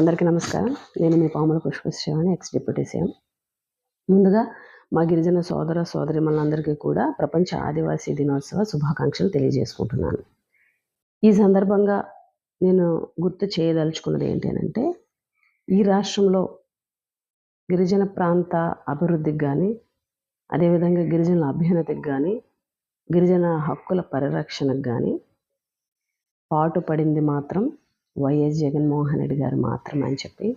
అందరికీ నమస్కారం. నేను మీ Pamula Pushpasreevani ex deputy CM. ముందుగా మా గిరిజన సోదర సోదరిమణులందరికీ కూడా ప్రపంచ ఆదివాసీ దినోత్సవ శుభాకాంక్షలు తెలియజేసుకుంటున్నాను. ఈ సందర్భంగా నేను గుర్తు చేయదలుచుకున్నది ఏంటి అంటే ఈ రాష్ట్రంలో గిరిజన ప్రాంత అభివృద్ధికి కానీ అదేవిధంగా గిరిజనుల అభ్యున్నతికి కానీ గిరిజన హక్కుల పరిరక్షణకు కానీ పాటుపడింది మాత్రం వైఎస్ జగన్మోహన్ రెడ్డి గారు మాత్రమే అని చెప్పి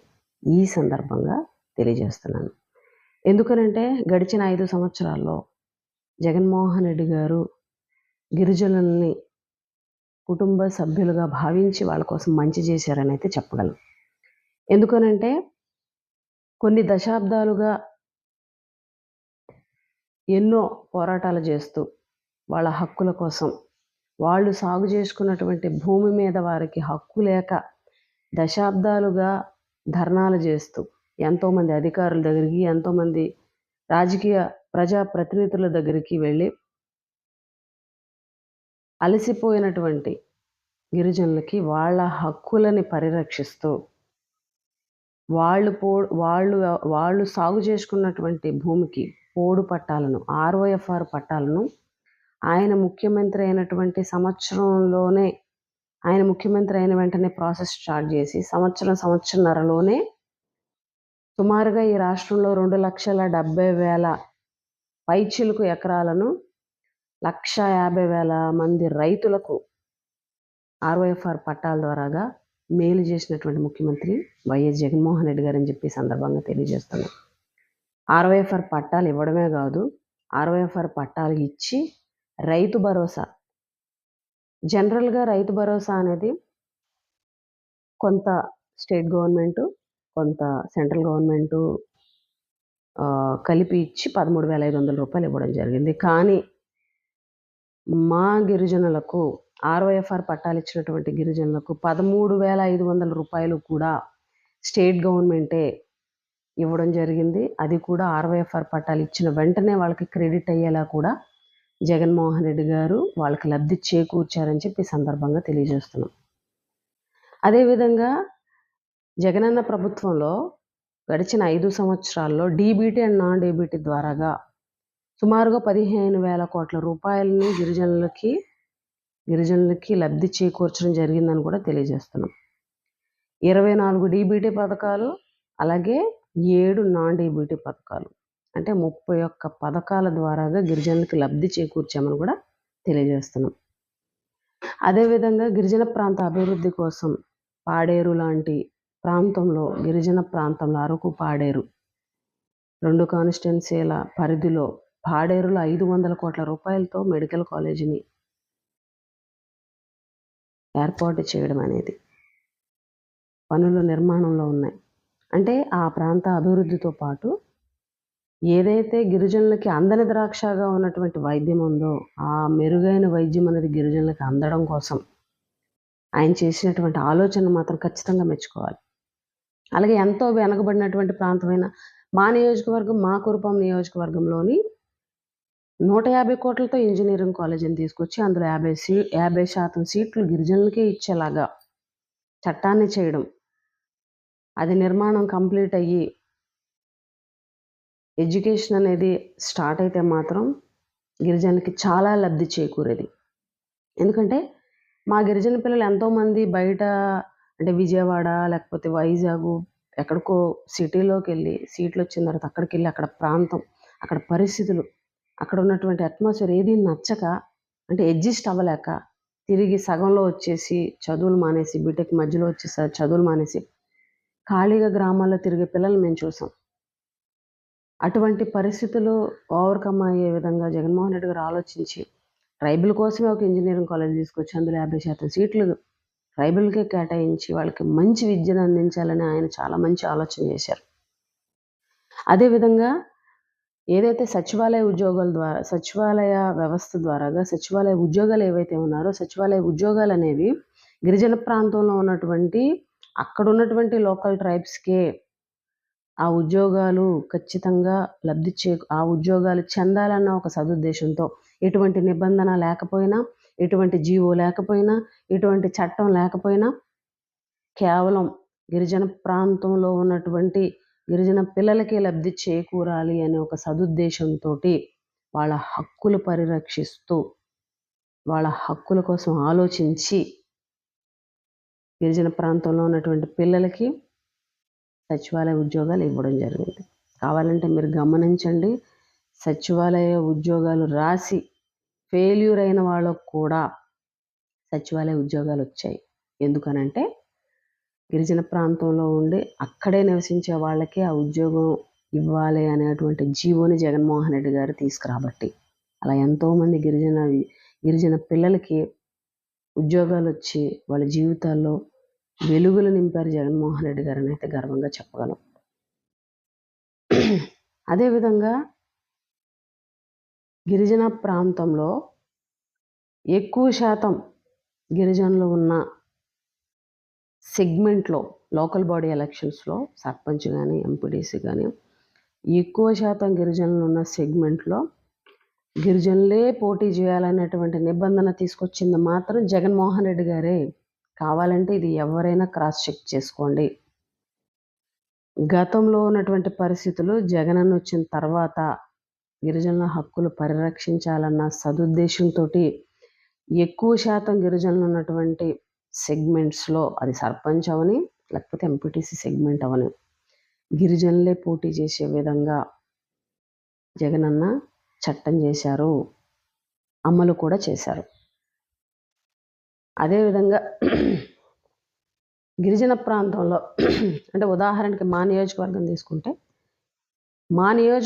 ఈ సందర్భంగా తెలియజేస్తున్నాను. ఎందుకనంటే గడిచిన ఐదు సంవత్సరాల్లో జగన్మోహన్ రెడ్డి గారు గిరిజనుల్ని కుటుంబ సభ్యులుగా భావించి వాళ్ళ కోసం మంచి చేశారని అయితే చెప్పగలం. ఎందుకనంటే కొన్ని దశాబ్దాలుగా ఎన్నో పోరాటాలు చేస్తూ వాళ్ళ హక్కుల కోసం వాళ్ళు సాగు చేసుకున్నటువంటి భూమి మీద వారికి హక్కు లేక దశాబ్దాలుగా ధర్నాలు చేస్తూ ఎంతోమంది అధికారుల దగ్గరికి ఎంతోమంది రాజకీయ ప్రజా ప్రతినిధుల దగ్గరికి వెళ్ళి అలసిపోయినటువంటి గిరిజనులకి వాళ్ళ హక్కులని పరిరక్షిస్తూ వాళ్ళు పో వాళ్ళు వాళ్ళు సాగు చేసుకున్నటువంటి భూమికి పోడు పట్టాలను ఆర్ఓఎఫ్ఆర్ పట్టాలను ఆయన ముఖ్యమంత్రి అయినటువంటి సంవత్సరంలోనే ఆయన ముఖ్యమంత్రి అయిన వెంటనే ప్రాసెస్ స్టార్ట్ చేసి సంవత్సరం సంవత్సరంన్నరలోనే సుమారుగా ఈ రాష్ట్రంలో రెండు లక్షల డెబ్బై వేల పైచిలుకు ఎకరాలను లక్ష యాభై వేల మంది రైతులకు ఆర్వైఎఫ్ఆర్ పట్టాల ద్వారాగా మేలు చేసినటువంటి ముఖ్యమంత్రి వైఎస్ జగన్మోహన్ రెడ్డి గారని చెప్పి సందర్భంగా తెలియజేస్తున్నాం. ఆర్వైఎఫ్ఆర్ పట్టాలు ఇవ్వడమే కాదు ఆర్వైఎఫ్ఆర్ పట్టాలు ఇచ్చి రైతు భరోసా. జనరల్గా రైతు భరోసా అనేది కొంత స్టేట్ గవర్నమెంటు కొంత సెంట్రల్ గవర్నమెంటు కలిపి ఇచ్చి పదమూడు వేల ఐదు వందల రూపాయలు ఇవ్వడం జరిగింది. కానీ మా గిరిజనులకు ఆర్వైఎఫ్ఆర్ పట్టాలు ఇచ్చినటువంటి గిరిజనులకు పదమూడు వేల ఐదు వందల రూపాయలు కూడా స్టేట్ గవర్నమెంటే ఇవ్వడం జరిగింది. అది కూడా ఆర్వైఎఫ్ఆర్ పట్టాలు ఇచ్చిన వెంటనే వాళ్ళకి క్రెడిట్ అయ్యేలా కూడా జగన్మోహన్ రెడ్డి గారు వాళ్ళకి లబ్ధి చేకూర్చారని చెప్పి సందర్భంగా తెలియజేస్తున్నాం. అదేవిధంగా జగనన్న ప్రభుత్వంలో గడిచిన ఐదు సంవత్సరాల్లో డీబీటీ అండ్ నాన్ డీబీటీ ద్వారాగా సుమారుగా పదిహేను వేల కోట్ల రూపాయలని గిరిజనులకి గిరిజనులకి లబ్ధి చేకూర్చడం జరిగిందని కూడా తెలియజేస్తున్నాం. ఇరవై నాలుగు డీబీటీ పథకాలు అలాగే ఏడు నాన్ డీబీటీ పథకాలు. అంటే ముప్పై ఒక్క పథకాల ద్వారాగా గిరిజనులకి లబ్ధి చేకూర్చామని కూడా తెలియజేస్తున్నాం. అదేవిధంగా గిరిజన ప్రాంత అభివృద్ధి కోసం పాడేరు లాంటి ప్రాంతంలో గిరిజన ప్రాంతంలో అరకు పాడేరు రెండు కాన్స్టిట్యున్సీల పరిధిలో పాడేరులో ఐదు వందల కోట్ల రూపాయలతో మెడికల్ కాలేజీని ఏర్పాటు చేయడం అనేది పనులు నిర్మాణంలో ఉన్నాయి. అంటే ఆ ప్రాంత అభివృద్ధితో పాటు ఏదైతే గిరిజనులకి అందని ద్రాక్షగా ఉన్నటువంటి వైద్యం ఉందో ఆ మెరుగైన వైద్యం అనేది గిరిజనులకి అందడం కోసం ఆయన చేసినటువంటి ఆలోచన మాత్రం ఖచ్చితంగా మెచ్చుకోవాలి. అలాగే ఎంతో వెనకబడినటువంటి ప్రాంతమైన మా నియోజకవర్గం మా కురుపం నియోజకవర్గంలోని నూట యాభై కోట్లతో ఇంజనీరింగ్ కాలేజీని తీసుకొచ్చి అందులో యాభై సీ యాభై శాతం సీట్లు గిరిజనులకే ఇచ్చేలాగా చట్టాన్ని చేయడం అది నిర్మాణం కంప్లీట్ అయ్యి ఎడ్యుకేషన్ అనేది స్టార్ట్ అయితే మాత్రం గిరిజనులకి చాలా లబ్ధి చేకూరేది. ఎందుకంటే మా గిరిజన పిల్లలు ఎంతోమంది బయట అంటే విజయవాడ లేకపోతే వైజాగ్ ఎక్కడికో సిటీలోకి వెళ్ళి సీట్లు వచ్చిన తర్వాత అక్కడికి వెళ్ళి అక్కడ ప్రాంతం అక్కడ పరిస్థితులు అక్కడ ఉన్నటువంటి అట్మాస్ఫియర్ ఏది నచ్చక అంటే అడ్జస్ట్ అవ్వలేక తిరిగి సగంలో వచ్చేసి చదువులు మానేసి బీటెక్ మధ్యలో వచ్చేసి చదువులు మానేసి ఖాళీగా గ్రామాల్లో తిరిగే పిల్లలు మేము చూసాం. అటువంటి పరిస్థితులు ఓవర్కమ్ అయ్యే విధంగా జగన్మోహన్ రెడ్డి గారు ఆలోచించి ట్రైబుల్ కోసమే ఒక ఇంజనీరింగ్ కాలేజ్ తీసుకొచ్చి అందులో యాభై శాతం సీట్లు ట్రైబుల్కే కేటాయించి వాళ్ళకి మంచి విద్యను అందించాలని ఆయన చాలా మంచి ఆలోచన చేశారు. అదేవిధంగా ఏదైతే సచివాలయ ఉద్యోగాల ద్వారా సచివాలయ వ్యవస్థ ద్వారాగా సచివాలయ ఉద్యోగాలు ఏవైతే ఉన్నారో సచివాలయ ఉద్యోగాలు అనేవి గిరిజన ప్రాంతంలో ఉన్నటువంటి అక్కడ ఉన్నటువంటి లోకల్ ట్రైబ్స్కే ఆ ఉద్యోగాలు ఖచ్చితంగా లబ్ధి చే ఆ ఉద్యోగాలు చెందాలన్న ఒక సదుద్దేశంతో ఎటువంటి నిబంధన లేకపోయినా ఎటువంటి జీవో లేకపోయినా ఎటువంటి చట్టం లేకపోయినా కేవలం గిరిజన ప్రాంతంలో ఉన్నటువంటి గిరిజన పిల్లలకి లబ్ధి చేకూరాలి అనే ఒక సదుద్దేశంతో వాళ్ళ హక్కులు పరిరక్షిస్తూ వాళ్ళ హక్కుల కోసం ఆలోచించి గిరిజన ప్రాంతంలో ఉన్నటువంటి పిల్లలకి సచివాలయ ఉద్యోగాలు ఇవ్వడం జరిగింది. కావాలంటే మీరు గమనించండి సచివాలయ ఉద్యోగాలు రాసి ఫెయిల్యూర్ అయిన వాళ్ళకు కూడా సచివాలయ ఉద్యోగాలు వచ్చాయి. ఎందుకనంటే గిరిజన ప్రాంతంలో ఉండి అక్కడే నివసించే వాళ్ళకి ఆ ఉద్యోగం ఇవ్వాలి అనేటువంటి జీవోని జగన్మోహన్ రెడ్డి గారు తీసుకురాబట్టి అలా ఎంతోమంది గిరిజన గిరిజన పిల్లలకి ఉద్యోగాలు వచ్చి వాళ్ళ జీవితాల్లో వెలుగులు నింపారు జగన్మోహన్ రెడ్డి గారిని అయితే గర్వంగా చెప్పగలం. అదేవిధంగా గిరిజన ప్రాంతంలో ఎక్కువ శాతం గిరిజనులు ఉన్న సెగ్మెంట్లో లోకల్ బాడీ ఎలక్షన్స్లో సర్పంచ్ కానీ ఎంపీడీసీ కానీ ఎక్కువ శాతం గిరిజనులు ఉన్న సెగ్మెంట్లో గిరిజనులే పోటీ చేయాలనేటువంటి నిబంధన తీసుకొచ్చింది మాత్రం జగన్మోహన్ రెడ్డి గారే. కావాలంటే ఇది ఎవరైనా క్రాస్ చెక్ చేసుకోండి. గతంలో ఉన్నటువంటి పరిస్థితులు జగనన్న వచ్చిన తర్వాత గిరిజనుల హక్కులు పరిరక్షించాలన్న సదుద్దేశంతో ఎక్కువ శాతం గిరిజనులు ఉన్నటువంటి సెగ్మెంట్స్లో అది సర్పంచ్ అవని లేకపోతే ఎంపీటీసీ సెగ్మెంట్ అవని గిరిజనులే పోటీ చేసే విధంగా జగనన్న చట్టం చేశారు అమలు కూడా చేశారు. అదేవిధంగా గిరిజన ప్రాంతంలో అంటే ఉదాహరణకి మా నియోజకవర్గం తీసుకుంటే మా నియోజకవర్గం